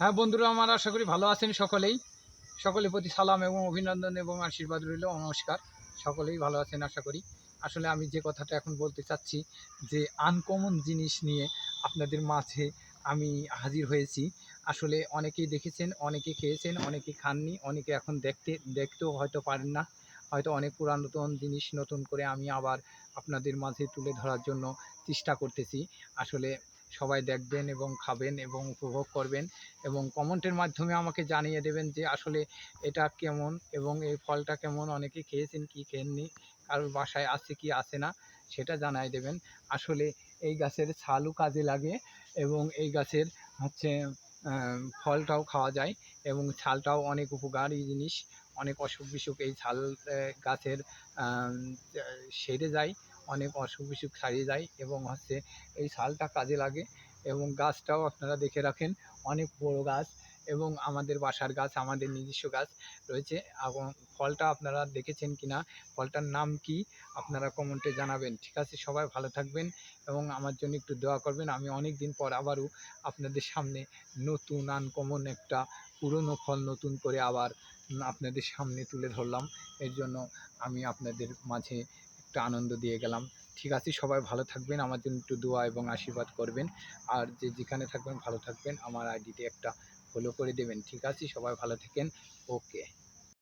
হ্যাঁ বন্ধুরা, আমার আশা করি ভালো আছেন সকলেই। সকলের প্রতি সালাম এবং অভিনন্দন এবং আশীর্বাদ রইল, নমস্কার। সকলেই ভালো আছেন, আশা করি। আসলে আমি যে কথাটা এখন বলতে চাচ্ছি, যে আনকমন জিনিস নিয়ে আপনাদের মাঝে আমি হাজির হয়েছি। আসলে অনেকেই দেখেছেন, অনেকে খেয়েছেন, অনেকে খাননি, অনেকে এখন দেখতে, দেখতেও হয়তো পারেন না। হয়তো অনেক পুরাতন জিনিস নতুন করে আমি আবার আপনাদের মাঝে তুলে ধরার জন্য চেষ্টা করতেছি। আসলে সবাই দেখবেন এবং খাবেন এবং উপভোগ করবেন এবং কমেন্টের মাধ্যমে আমাকে জানিয়ে দেবেন যে আসলে এটা কেমন এবং এই ফলটা কেমন। অনেকে খেয়েছেন, কি খেয়েননি, কারোর বাসায় আছে কি আসে না, সেটা জানাই দেবেন। আসলে এই গাছের ছালও কাজে লাগে এবং এই গাছের হচ্ছে ফলটাও খাওয়া যায় এবং ছালটাও অনেক উপকারী জিনিস। অনেক অসুখ বিসুখ এই ছাল গাছের সেরে যায়। অনেক অসুখ বিসুখ সারিয়ে যায় এবং হচ্ছে এই ছালটা কাজে লাগে এবং গাছটাও আপনারা দেখে রাখেন, অনেক বড় গাছ এবং আমাদের বাসার গাছ, আমাদের নিজস্ব গাছ রয়েছে। এবং ফলটা আপনারা দেখেছেন কি না ফলটার নাম কি আপনারা কমেন্টে জানাবেন। ঠিক আছে, সবাই ভালো থাকবেন এবং আমার জন্য একটু দোয়া করবেন। আমি অনেক দিন পর আবারও আপনাদের সামনে নতুন আনকমন একটা পুরনো ফল নতুন করে আবার আপনাদের সামনে তুলে ধরলাম। এর জন্য আমি আপনাদের মাঝে একটা আনন্দ দিয়ে গেলাম। ঠিক আছে, সবাই ভালো থাকবেন, আমার জন্য একটু দোয়া এবং আশীর্বাদ করবেন। আর যে যেখানে থাকবেন, ভালো থাকবেন, আমার আইডিতে একটা ফলো করে দেবেন। ঠিক আছে, সবাই ভালো থাকেন ওকে